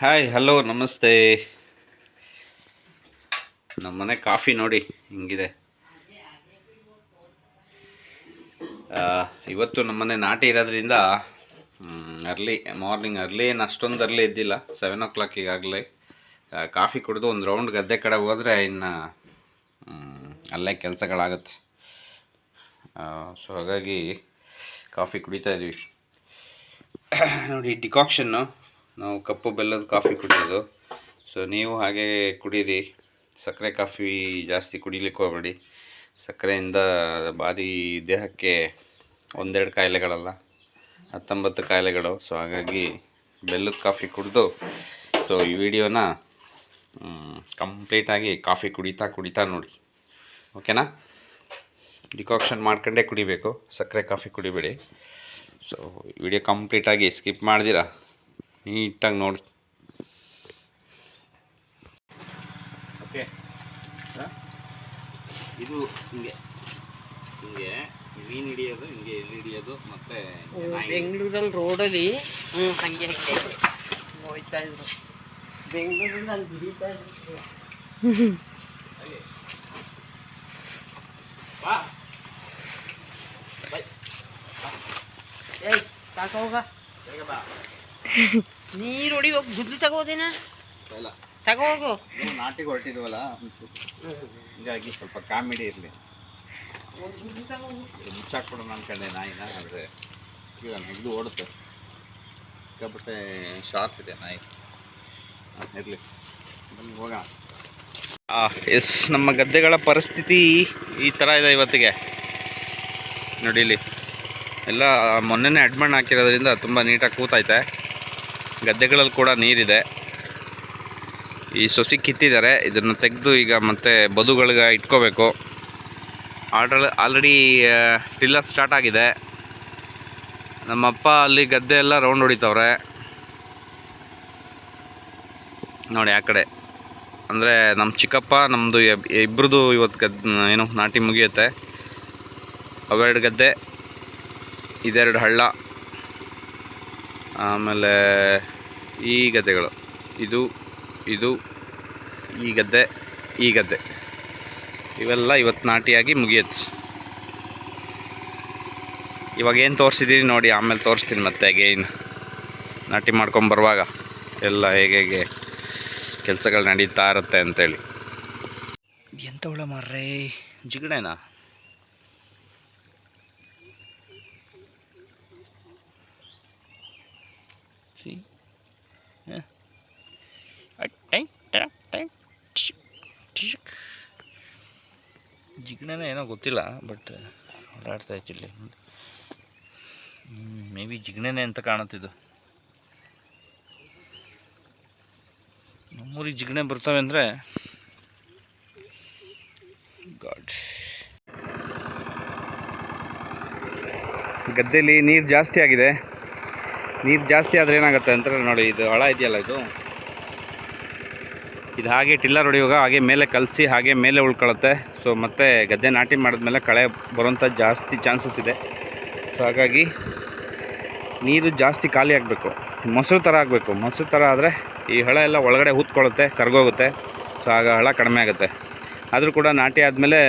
Hi hello ನಮಸ್ತೆ. ನಮ್ಮನೆ coffee ನೋಡಿ, ಹಿಂಗಿದೆ. ಇವತ್ತು ನಮ್ಮನೆ ನಾಟಿ ಇರೋದ್ರಿಂದ ಅರ್ಲಿ ಮಾರ್ನಿಂಗ್ ಅರ್ಲಿ ಏನು ಅಷ್ಟೊಂದು ಅರ್ಲಿ ಇದ್ದಿಲ್ಲ. ಸೆವೆನ್ ಓ ಕ್ಲಾಕ್ ಈಗಾಗಲೇ ಕಾಫಿ ಕುಡಿದು ಒಂದು ರೌಂಡ್ ಗದ್ದೆ ಕಡೆ ಹೋದರೆ ಇನ್ನು ಅಲ್ಲೇ ಕೆಲಸಗಳಾಗತ್ತೆ. ಸೊ ಹಾಗಾಗಿ ಕಾಫಿ ಕುಡಿತಾ ಇದ್ದೀವಿ ನೋಡಿ ಡಿಕಾಕ್ಷನ್ನು ನಾವು ಕಪ್ಪು ಬೆಲ್ಲದ ಕಾಫಿ ಕುಡಿಯೋದು. ಸೊ ನೀವು ಹಾಗೆ ಕುಡೀರಿ. ಸಕ್ಕರೆ ಕಾಫಿ ಜಾಸ್ತಿ ಕುಡಿಲಿಕ್ಕೆ ಹೋಗಬೇಡಿ. ಸಕ್ಕರೆಯಿಂದ ಭಾರಿ ದೇಹಕ್ಕೆ ಒಂದೆರಡು ಕಾಯಿಲೆಗಳಲ್ಲ, ಹತ್ತೊಂಬತ್ತು ಕಾಯಿಲೆಗಳು. ಸೊ ಹಾಗಾಗಿ ಬೆಲ್ಲದ ಕಾಫಿ ಕುಡಿದು ಸೊ ಈ ವಿಡಿಯೋನ ಕಂಪ್ಲೀಟಾಗಿ ಕಾಫಿ ಕುಡಿತಾ ಕುಡಿತಾ ನೋಡಿ. ಓಕೆನಾ? ಡಿಕಾಕ್ಷನ್ ಮಾಡ್ಕೊಂಡೇ ಕುಡಿಬೇಕು. ಸಕ್ಕರೆ ಕಾಫಿ ಕುಡಿಬೇಡಿ. ಸೊ ವಿಡಿಯೋ ಕಂಪ್ಲೀಟಾಗಿ ಸ್ಕಿಪ್ ಮಾಡ್ದಿರಾ? ನೀಟಾಗಿ ನೋಡಿ. ಓಕೆ. ಇದು ಹಿಂಗೆ. ಹಿಂಗೆ ಮೀನು ಹಿಡಿಯೋದು ಹಿಂಗೆ ಎಲ್ಲಿ ಹಿಡಿಯೋದು ಮತ್ತೆ ಬೆಂಗಳೂರಲ್ಲಿ ರೋಡಲ್ಲಿ? ಹ್ಞೂ ಹಂಗೆ ಹಂಗೆ. ಹೋಯ್ತಾ ಇದ್ರು. ಬೆಂಗಳೂರಲ್ಲಿ ಅಲ್ಲಿ ಹಿಡಿತಾ ಇದ್ರು ಬೈ. ಏಯ್ ತಾಕ ಹೋಗ. ಬೇಗ ಬಾ. ನೀರು ಹೊಡಿಬೇಕು. ಗುದ್ದು ತಗೋದೇನ ತಗೋ ಹೋಗು ನಾಟಿಗೆ ಹೊರಟಿದ್ವಲ್ಲ ಹೀಗಾಗಿ ಸ್ವಲ್ಪ ಕಾಮಿಡಿ ಇರಲಿ. ಹೋಗು ಮುಚ್ಚಾಕ್ಬಿಡೋಣ ಅನ್ಕೊಂಡೆ ನಾಯಿನ ಆದರೆ ಸಿಕ್ಕಿಲ್ಲ ನೆಗೆದು ಓಡುತ್ತೆ. ಸಿಕ್ಕಾಪಟ್ಟೆ ಶಾರ್ಪ್ ಇದೆ ನಾಯಿ. ಇರಲಿ. ಬನ್ನಿ ಹೋಗೋಣ. ಎಸ್ ನಮ್ಮ ಗದ್ದೆಗಳ ಪರಿಸ್ಥಿತಿ ಈ ಥರ ಇದೆ ಇವತ್ತಿಗೆ. ನೋಡಿ ಇಲ್ಲಿ. ಎಲ್ಲ ಮೊನ್ನೆನೇ ಅಡ್ಮಣ್ಣು ಹಾಕಿರೋದ್ರಿಂದ ತುಂಬ ನೀಟಾಗಿ ಕೂತೈತೆ. ಗದ್ದೆಗಳಲ್ಲಿ ಕೂಡ ನೀರಿದೆ. ಈ ಸೊಸಿ ಕಿತ್ತಿದ್ದಾರೆ. ಇದನ್ನು ತೆಗೆದು ಈಗ ಮತ್ತೆ ಬದುಗಳಿಗೆ ಇಟ್ಕೋಬೇಕು. ಆಲ್ರೆಡಿ ಆಲ್ರೆಡಿ ಟಿಲ್ಲರ್ ಸ್ಟಾರ್ಟ್ ಆಗಿದೆ. ನಮ್ಮಪ್ಪ ಅಲ್ಲಿ ಗದ್ದೆ ಎಲ್ಲ ರೌಂಡ್ ಹೊಡಿತವ್ರೆ. ನೋಡಿ ಆ ಕಡೆ. ಅಂದರೆ ನಮ್ಮ ಚಿಕ್ಕಪ್ಪ ನಮ್ಮದು ಇಬ್ಬರದು ಇವತ್ತು ಗದ್, ಏನು ನಾಟಿ ಮುಗಿಯುತ್ತೆ. ಅವೆರಡು ಗದ್ದೆ, ಇದೆರಡು ಹಳ್ಳ. ಆಮೇಲೆ ಈ ಗದ್ದೆಗಳು. ಇದು ಇದು, ಈ ಗದ್ದೆ ಈ ಗದ್ದೆ. ಇವೆಲ್ಲ ಇವತ್ತು ನಾಟಿಯಾಗಿ ಮುಗಿಯುತ್ತೆ. ಇವಾಗ ಏನು ತೋರಿಸಿದ್ದೀನಿ ನೋಡಿ, ಆಮೇಲೆ ತೋರಿಸ್ತೀನಿ ಮತ್ತೆ ಅಗೇನ್ ನಾಟಿ ಮಾಡ್ಕೊಂಡು ಬರುವಾಗ ಎಲ್ಲ ಹೇಗೆ ಹೇಗೆ ಕೆಲಸಗಳು ನಡೀತಾ ಇರುತ್ತೆ ಅಂತೇಳಿ. ಎಂತ ಒಳ್ಳೆ ಮಾರ್ರೆ? ಜಿಗಣೆನಾ ಸಿ ಜಿಗಣೆನ ಏನೋ ಗೊತ್ತಿಲ್ಲ ಬಟ್ ಓಡಾಡ್ತಾ ಇತ್ತು ಇಲ್ಲಿ. ಮೇ ಬಿ ಜಿಗ್ಣೆನೇ ಅಂತ ಕಾಣುತ್ತಿದ್ದು ನಮ್ಮೂರಿಗೆ ಜಿಗ್ಣೆ ಬರ್ತವೆ ಅಂದರೆ ಗಾಡ್ ಗದ್ದೆಯಲ್ಲಿ ನೀರು ಜಾಸ್ತಿ ಆಗಿದೆ. ನೀರು ಜಾಸ್ತಿ ಆದರೆ ಏನಾಗುತ್ತೆ ಅಂತ ನೋಡಿ, ಇದು ಹಳ ಇದೆಯಲ್ಲ ಇದು? ಇದು ಹಾಗೆ ಟಿಲ್ಲರ್ ಹೊಡೆಯುವಾಗ ಹಾಗೆ ಮೇಲೆ ಕಲಸಿ, ಹಾಗೆ ಮೇಲೆ ಉಳ್ಕೊಳ್ಳುತ್ತೆ. ಸೊ ಮತ್ತೆ ಗದ್ದೆ ನಾಟಿ ಮಾಡಿದ್ಮೇಲೆ ಕಳೆ ಬರೋಂಥ ಜಾಸ್ತಿ ಚಾನ್ಸಸ್ ಇದೆ. ಸೊ ಹಾಗಾಗಿ ನೀರು ಜಾಸ್ತಿ ಖಾಲಿ ಆಗಬೇಕು. ಮೊಸರು ಥರ ಆಗಬೇಕು. ಮೊಸರು ಥರ ಆದರೆ ಈ ಹಳೆ ಎಲ್ಲ ಒಳಗಡೆ ಹೂತ್ಕೊಳ್ಳುತ್ತೆ ಕರ್ಗೋಗುತ್ತೆ. ಸೊ ಆಗ ಹಳ ಕಡಿಮೆ ಆಗುತ್ತೆ. ಆದರೂ ಕೂಡ ನಾಟಿ ಆದಮೇಲೆ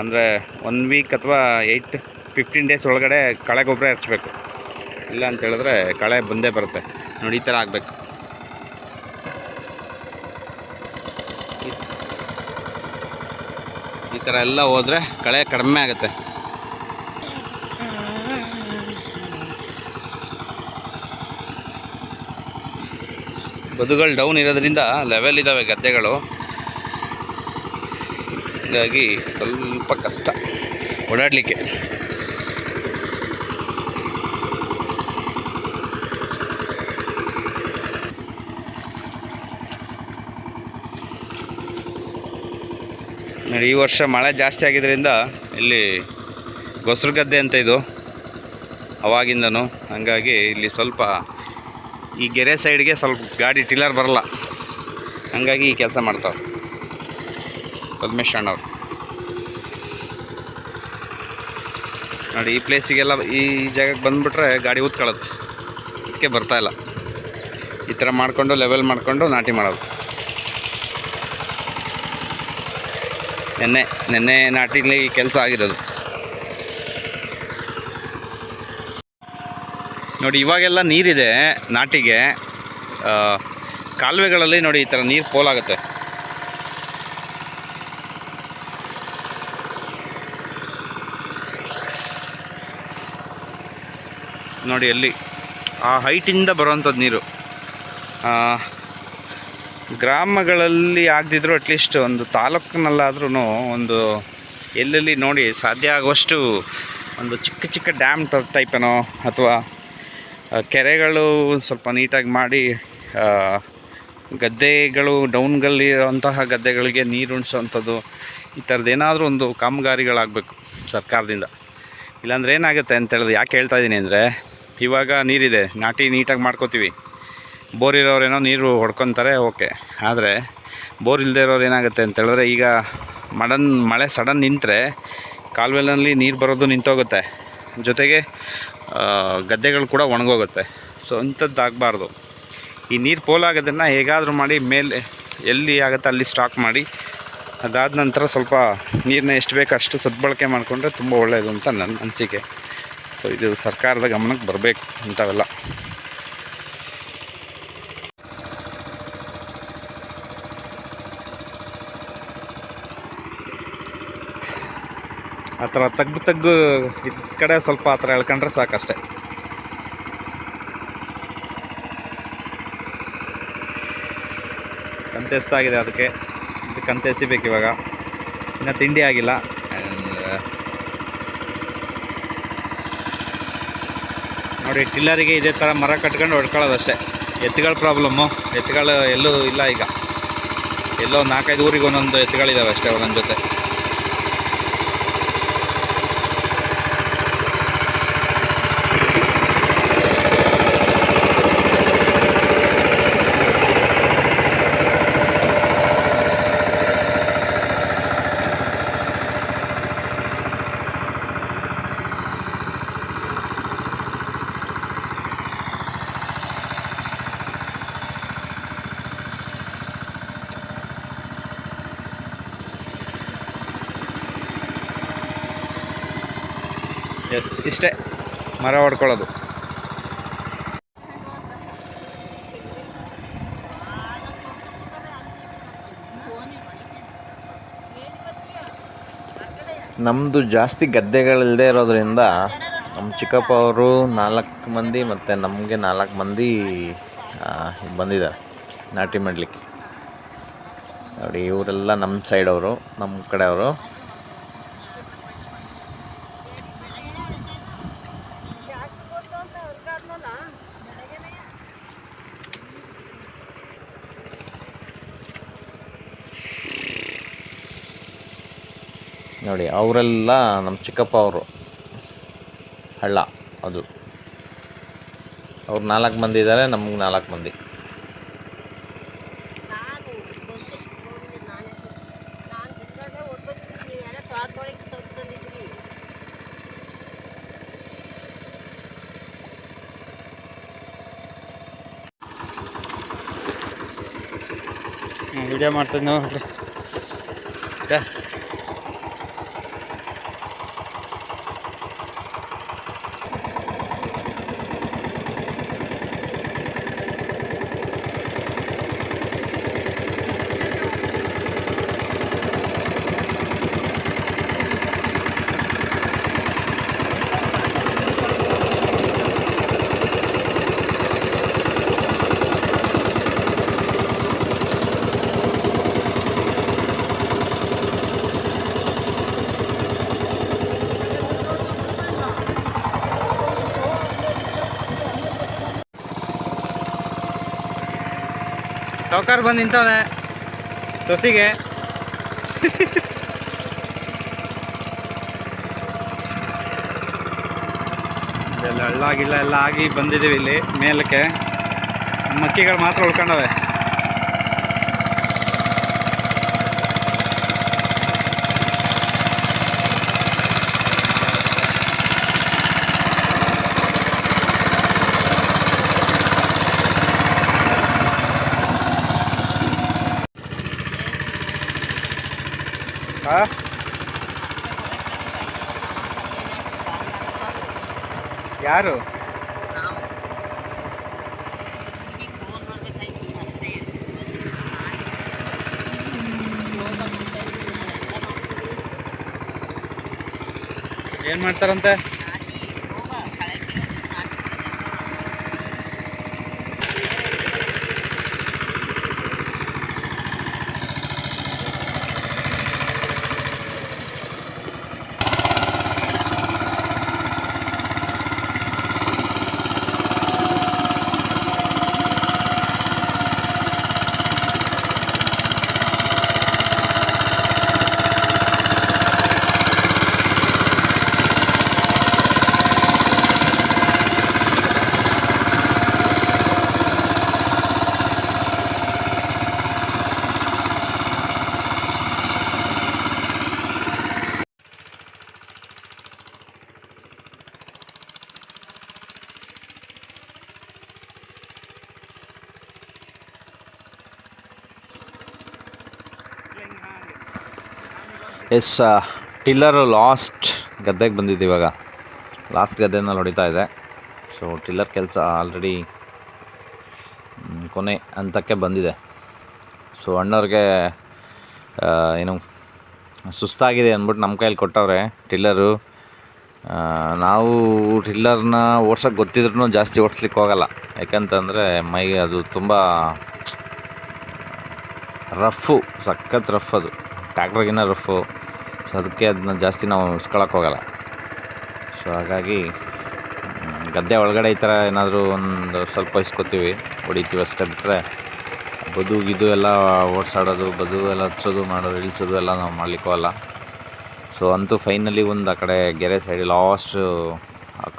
ಅಂದರೆ ಒನ್ ವೀಕ್ ಅಥವಾ ಏಯ್ಟ್ ಫಿಫ್ಟೀನ್ ಡೇಸ್ ಒಳಗಡೆ ಕಳೆ ಗೊಬ್ಬರ ಹಚ್ಬೇಕು ಇಲ್ಲ ಅಂತ ಹೇಳಿದ್ರೆ ಕಳೆ ಬಂದೇ ಬರುತ್ತೆ. ನೋಡಿ, ಈ ಥರ ಆಗಬೇಕು. ಥರ ಎಲ್ಲ ಹೋದರೆ ಕಳೆ ಕಡಿಮೆ ಆಗುತ್ತೆ. ಬದುಗಳು ಡೌನ್ ಇರೋದ್ರಿಂದ ಲೆವೆಲ್ ಇದ್ದಾವೆ ಗದ್ದೆಗಳು. ಹೀಗಾಗಿ ಸ್ವಲ್ಪ ಕಷ್ಟ ಓಡಾಡಲಿಕ್ಕೆ. ಈ ವರ್ಷ ಮಳೆ ಜಾಸ್ತಿ ಆಗಿದ್ದರಿಂದ ಇಲ್ಲಿ ಗೊಸರು ಗದ್ದೆ ಅಂತ ಇದು ಅವಾಗಿಂದನು. ಹಾಗಾಗಿ ಇಲ್ಲಿ ಸ್ವಲ್ಪ ಈ ಗೆರೆ ಸೈಡ್ಗೆ ಸ್ವಲ್ಪ ಗಾಡಿ ಟಿಲ್ಲರ್ ಬರಲ್ಲ. ಹಾಗಾಗಿ ಈ ಕೆಲಸ ಮಾಡ್ತಾವೆ ಪದ್ಮೇಶ್ ಅಣ್ಣವ್ರು ನೋಡಿ, ಈ ಪ್ಲೇಸಿಗೆಲ್ಲ ಈ ಜಾಗಕ್ಕೆ ಬಂದುಬಿಟ್ರೆ ಗಾಡಿ ಊದ್ಕೊಳ್ಳುತ್ತೆ ಅದಕ್ಕೆ ಬರ್ತಾಯಿಲ್ಲ ಈ ಥರ ಮಾಡಿಕೊಂಡು ಲೆವೆಲ್ ಮಾಡಿಕೊಂಡು ನಾಟಿ ಮಾಡೋದು. ನೆನ್ನೆ ನೆನ್ನೆ ನಾಟಿಲಿ ಕೆಲಸ ಆಗಿರೋದು. ನೋಡಿ, ಇವಾಗೆಲ್ಲ ನೀರಿದೆ ನಾಟಿಗೆ. ಕಾಲುವೆಗಳಲ್ಲಿ ನೋಡಿ ಈ ಥರ ನೀರು ಪೋಲಾಗುತ್ತೆ. ನೋಡಿ ಅಲ್ಲಿ ಆ ಹೈಟಿಂದ ಬರುವಂಥದ್ದು ನೀರು. ಗ್ರಾಮಗಳಲ್ಲಿ ಆಗದಿದ್ರು ಅಟ್ಲೀಸ್ಟ್ ಒಂದು ತಾಲೂಕಿನಲ್ಲಾದ್ರೂ ಒಂದು ಎಲ್ಲೆಲ್ಲಿ ನೋಡಿ ಸಾಧ್ಯ ಆಗುವಷ್ಟು ಒಂದು ಚಿಕ್ಕ ಚಿಕ್ಕ ಡ್ಯಾಮ್ ಟೈಪ್ ಏನೋ ಅಥವಾ ಕೆರೆಗಳು ಸ್ವಲ್ಪ ನೀಟಾಗಿ ಮಾಡಿ ಗದ್ದೆಗಳು ಡೌನ್ಗಲ್ಲಿರುವಂತಹ ಗದ್ದೆಗಳಿಗೆ ನೀರು ಉಣಿಸೋವಂಥದ್ದು ಈ ಥರದ್ದು ಏನಾದರೂ ಒಂದು ಕಾಮಗಾರಿಗಳಾಗಬೇಕು ಸರ್ಕಾರದಿಂದ. ಇಲ್ಲಾಂದ್ರೆ ಏನಾಗುತ್ತೆ ಅಂತ ಹೇಳಿದ್ರೆ ಯಾಕೆ ಹೇಳ್ತಾ ಇದ್ದೀನಿ ಅಂದರೆ, ಇವಾಗ ನೀರಿದೆ, ನಾಟಿ ನೀಟಾಗಿ ಮಾಡ್ಕೋತೀವಿ. ಬೋರ್ ಇರೋರೇನೋ ನೀರು ಹೊಡ್ಕೊತಾರೆ, ಓಕೆ. ಆದರೆ ಬೋರ್ ಇಲ್ಲದೆ ಇರೋರು ಏನಾಗುತ್ತೆ ಅಂತ ಹೇಳಿದ್ರೆ, ಈಗ ಮಡನ್ ಮಳೆ ಸಡನ್ ನಿಂತರೆ ಕಾಲುವೆನಲ್ಲಿ ನೀರು ಬರೋದು ನಿಂತೋಗುತ್ತೆ. ಜೊತೆಗೆ ಗದ್ದೆಗಳು ಕೂಡ ಒಣಗೋಗುತ್ತೆ. ಸೊ ಅಂಥದ್ದು ಆಗಬಾರ್ದು ಈ ನೀರು ಪೋಲಾಗೋದನ್ನು ಹೇಗಾದರೂ ಮಾಡಿ ಮೇಲೆ ಎಲ್ಲಿ ಆಗುತ್ತೆ ಅಲ್ಲಿ ಸ್ಟಾಕ್ ಮಾಡಿ, ಅದಾದ ನಂತರ ಸ್ವಲ್ಪ ನೀರನ್ನ ಎಷ್ಟು ಬೇಕೋ ಅಷ್ಟು ಸದ್ಬಳಕೆ ಮಾಡಿಕೊಂಡ್ರೆ ತುಂಬ ಒಳ್ಳೆಯದು ಅಂತ ನನ್ನ ಅನಿಸಿಕೆ. ಸೊ ಇದು ಸರ್ಕಾರದ ಗಮನಕ್ಕೆ ಬರಬೇಕು ಇಂಥವೆಲ್ಲ. ಆ ಥರ ತಗ್ಗು ತಗ್ಗು ಈ ಕಡೆ ಸ್ವಲ್ಪ ಆ ಥರ ಎಳ್ಕೊಂಡ್ರೆ ಸಾಕಷ್ಟೆ. ಕಂತೆಸ್ತಾಗಿದೆ ಅದಕ್ಕೆ. ಇದು ಕಂತೆಸಿಬೇಕು ಇವಾಗ. ಇನ್ನು ತಿಂಡಿ ಆಗಿಲ್ಲ. ನೋಡಿ, ಟಿಲ್ಲರಿಗೆ ಇದೇ ಥರ ಮರ ಕಟ್ಕೊಂಡು ಹೊಡ್ಕೊಳ್ಳೋದಷ್ಟೇ. ಎತ್ತುಗಳ ಪ್ರಾಬ್ಲಮ್ಮು. ಎತ್ತುಗಳು ಎಲ್ಲೂ ಇಲ್ಲ ಈಗ. ಎಲ್ಲೋ ನಾಲ್ಕೈದು ಊರಿಗೆ ಒಂದೊಂದು ಎತ್ತುಗಳಿದ್ದಾವೆ ಅಷ್ಟೇ ಒಂದೊಂದು ಜೊತೆ. ಎಸ್, ಇಷ್ಟೇ. ಮರ ಹೊಡ್ಕೊಳ್ಳೋದು. ನಮ್ಮದು ಜಾಸ್ತಿ ಗದ್ದೆಗಳಿಲ್ಲದೆ ಇರೋದ್ರಿಂದ ನಮ್ಮ ಚಿಕ್ಕಪ್ಪ ಅವರು ನಾಲ್ಕು ಮಂದಿ ಮತ್ತು ನಮಗೆ ನಾಲ್ಕು ಮಂದಿ ಬಂದಿದ್ದಾರೆ ನಾಟಿ ಮಾಡಲಿಕ್ಕೆ. ನೋಡಿ, ಇವರೆಲ್ಲ ನಮ್ಮ ಸೈಡವರು ನಮ್ಮ ಕಡೆಯವರು ನೋಡಿ ಅವರೆಲ್ಲ ನಮ್ಮ ಚಿಕ್ಕಪ್ಪ ಅವರು. ಹಳ್ಳ ಅದು. ಅವ್ರು ನಾಲ್ಕು ಮಂದಿ ಇದ್ದಾರೆ ನಮ್ಗೆ ನಾಲ್ಕು ಮಂದಿ. ನಾನು ನೋಡ್ರಿ. ನಾನು ಸಾವುಕಾರ ಬಂದು ನಿಂತವನೆ. ಸೊಸಿಗೆ. ಇದೆಲ್ಲ ಹಳ್ಳಾಗಿಲ್ಲ ಎಲ್ಲ ಆಗಿ ಬಂದಿದ್ದೀವಿ ಇಲ್ಲಿ ಮೇಲಕ್ಕೆ. ಮಕ್ಕಿಗಳು ಮಾತ್ರ ಉಳ್ಕೊಂಡವೆ. ಯಾರು? ಏನು ಮಾಡ್ತಾರಂತೆ? ಎಸ್ ಟಿಲ್ಲರ್ ಲಾಸ್ಟ್ ಗದ್ದೆಗೆ ಬಂದಿದ್ದು ಇವಾಗ. ಲಾಸ್ಟ್ ಗದ್ದೆನಲ್ಲಿ ಹೊಡಿತಾ ಇದೆ. ಸೊ ಟಿಲ್ಲರ್ ಕೆಲಸ ಆಲ್ರೆಡಿ ಕೊನೆ ಹಂತಕ್ಕೆ ಬಂದಿದೆ. ಸೊ ಅಣ್ಣವ್ರಿಗೆ ಏನು ಸುಸ್ತಾಗಿದೆ ಅಂದ್ಬಿಟ್ಟು ನಮ್ಮ ಕೈಯಲ್ಲಿ ಕೊಟ್ಟವ್ರೆ ಟಿಲ್ಲರು ನಾವು ಟಿಲ್ಲರ್ನ ಓಡ್ಸೋಕ್ಕೆ ಗೊತ್ತಿದ್ರೂ ಜಾಸ್ತಿ ಓಡಿಸ್ಲಿಕ್ಕೆ ಹೋಗಲ್ಲ. ಯಾಕಂತಂದರೆ ಮೈಗೆ ಅದು ತುಂಬ ರಫು ಸಖತ್ ರಫ್ ಅದು. ಟ್ಯಾಕ್ಟ್ರಿಗಿನ್ನ ರಫು ಸೊ ಅದಕ್ಕೆ ಅದನ್ನ ಜಾಸ್ತಿ ನಾವು ಉಳಿಸ್ಕೊಳಕ್ಕೆ ಹೋಗಲ್ಲ. ಸೊ ಹಾಗಾಗಿ ಗದ್ದೆ ಒಳಗಡೆ ಈ ಥರ ಏನಾದರೂ ಒಂದು ಸ್ವಲ್ಪ ಇಸ್ಕೊತೀವಿ, ಹೊಡಿತೀವಿ ಅಷ್ಟೇ ಬಿಟ್ಟರೆ ಬದು ಗಿದು ಎಲ್ಲ ಓಡಿಸಾಡೋದು, ಬದು ಎಲ್ಲ ಹಚ್ಚೋದು, ಮಾಡೋದು, ಇಳಿಸೋದು ಎಲ್ಲ ನಾವು ಮಾಡಲಿಕ್ಕೆ ಹೋಗಲ್ಲ ಸೊ ಅಂತೂ ಫೈನಲಿ ಒಂದು ಆ ಕಡೆ ಗೆರೆ ಸೈಡ್ ಲಾಸ್ಟ್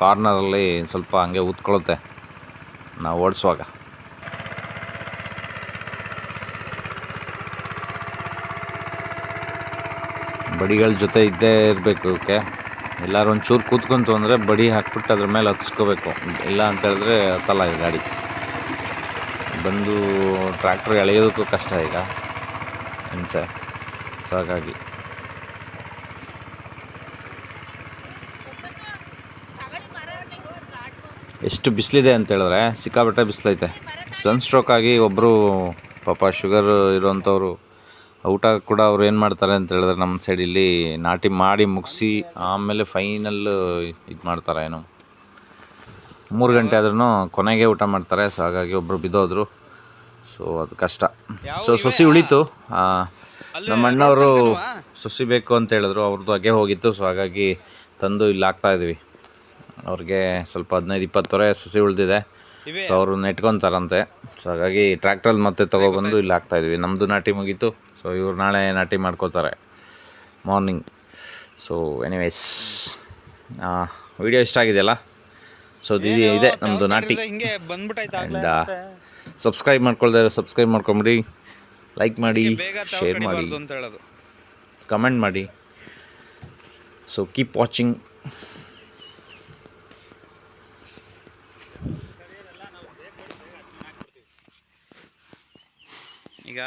ಕಾರ್ನರಲ್ಲಿ ಸ್ವಲ್ಪ ಹಂಗೆ ಊದ್ಕೊಳ್ಳುತ್ತೆ ನಾವು ಓಡಿಸುವಾಗ. ಬಡಿಗಳ ಜೊತೆ ಇದ್ದೇ ಇರಬೇಕು ಇವಕ್ಕೆ ಎಲ್ಲರೂ ಒಂಚೂರು ಕೂತ್ಕೊಂತು ಅಂದರೆ ಬಡಿ ಹಾಕ್ಬಿಟ್ಟು ಅದ್ರ ಮೇಲೆ ಹತ್ಸ್ಕೋಬೇಕು. ಇಲ್ಲ ಅಂತ ಹೇಳಿದ್ರೆ ಹತ್ತಲ್ಲ ಈ ಗಾಡಿ. ಬಂದು ಟ್ರ್ಯಾಕ್ಟ್ರ್ ಎಳೆಯೋದಕ್ಕೂ ಕಷ್ಟ ಈಗ. ಹಿಂಸೆ. ಹಾಗಾಗಿ. ಎಷ್ಟು ಬಿಸಿಲಿದೆ ಅಂತ ಹೇಳಿದ್ರೆ ಸಿಕ್ಕಾಪಟ್ಟೆ ಬಿಸಿಲೈತೆ. ಸನ್ಸ್ಟ್ರೋಕ್ ಆಗಿ ಒಬ್ಬರು ಪಾಪ ಶುಗರ್ ಇರೋವಂಥವ್ರು ಊಟ ಕೂಡ ಅವ್ರು ಏನು ಮಾಡ್ತಾರೆ ಅಂತ ಹೇಳಿದ್ರೆ ನಮ್ಮ ಸೈಡ್ ಇಲ್ಲಿ ನಾಟಿ ಮಾಡಿ ಮುಗಿಸಿ ಆಮೇಲೆ ಫೈನಲ್ ಇದು ಮಾಡ್ತಾರೆ ಏನು. ಮೂರು ಗಂಟೆ ಆದ್ರೂ ಕೊನೆಗೆ ಊಟ ಮಾಡ್ತಾರೆ ಸೊ ಹಾಗಾಗಿ ಒಬ್ಬರು ಬಿದ್ದೋದ್ರು. ಸೊ ಅದು ಕಷ್ಟ. ಸೊ ಸೊಸಿ ಉಳಿತು. ನಮ್ಮ ಅಣ್ಣವರು ಸೊಸಿ ಬೇಕು ಅಂತ ಹೇಳಿದ್ರು. ಅವ್ರದ್ದು ಹಾಗೆ ಹೋಗಿತ್ತು ಸೊ ಹಾಗಾಗಿ ತಂದು ಇಲ್ಲಿ ಹಾಕ್ತಾ ಇದ್ವಿ. ಅವ್ರಿಗೆ ಸ್ವಲ್ಪ ಹದಿನೈದು ಇಪ್ಪತ್ತುವರೆ ಸೊಸಿ ಉಳಿದಿದೆ. ಸೊ ಅವರು ನೆಟ್ಕೊತಾರಂತೆ ಸೊ ಹಾಗಾಗಿ ಟ್ರ್ಯಾಕ್ಟ್ರಲ್ಲಿ ಮತ್ತೆ ತೊಗೊಬಂದು ಇಲ್ಲಿ ಹಾಕ್ತಾ ಇದ್ವಿ. ನಮ್ಮದು ನಾಟಿ ಮುಗೀತು. ಸೊ ಇವ್ರು ನಾಳೆ ನಾಟಿ ಮಾಡ್ಕೋತಾರೆ ಮಾರ್ನಿಂಗ್ ಸೊ ಎನಿವೇಸ್ ವಿಡಿಯೋ ಇಷ್ಟ ಆಗಿದೆಯಲ್ಲ? ಸೊ ಇದು ಇದೆ ನಮ್ಮದು ನಾಟಿ. ಆ್ಯಂಡ್ ಸಬ್ಸ್ಕ್ರೈಬ್ ಮಾಡ್ಕೊಳ್ದೆ ಸಬ್ಸ್ಕ್ರೈಬ್ ಮಾಡ್ಕೊಂಬಿಡಿ. ಲೈಕ್ ಮಾಡಿ ಶೇರ್ ಮಾಡಿ. ಅಂತ ಹೇಳೋದು. ಕಮೆಂಟ್ ಮಾಡಿ. ಸೊ ಕೀಪ್ ವಾಚಿಂಗ್ ಈಗ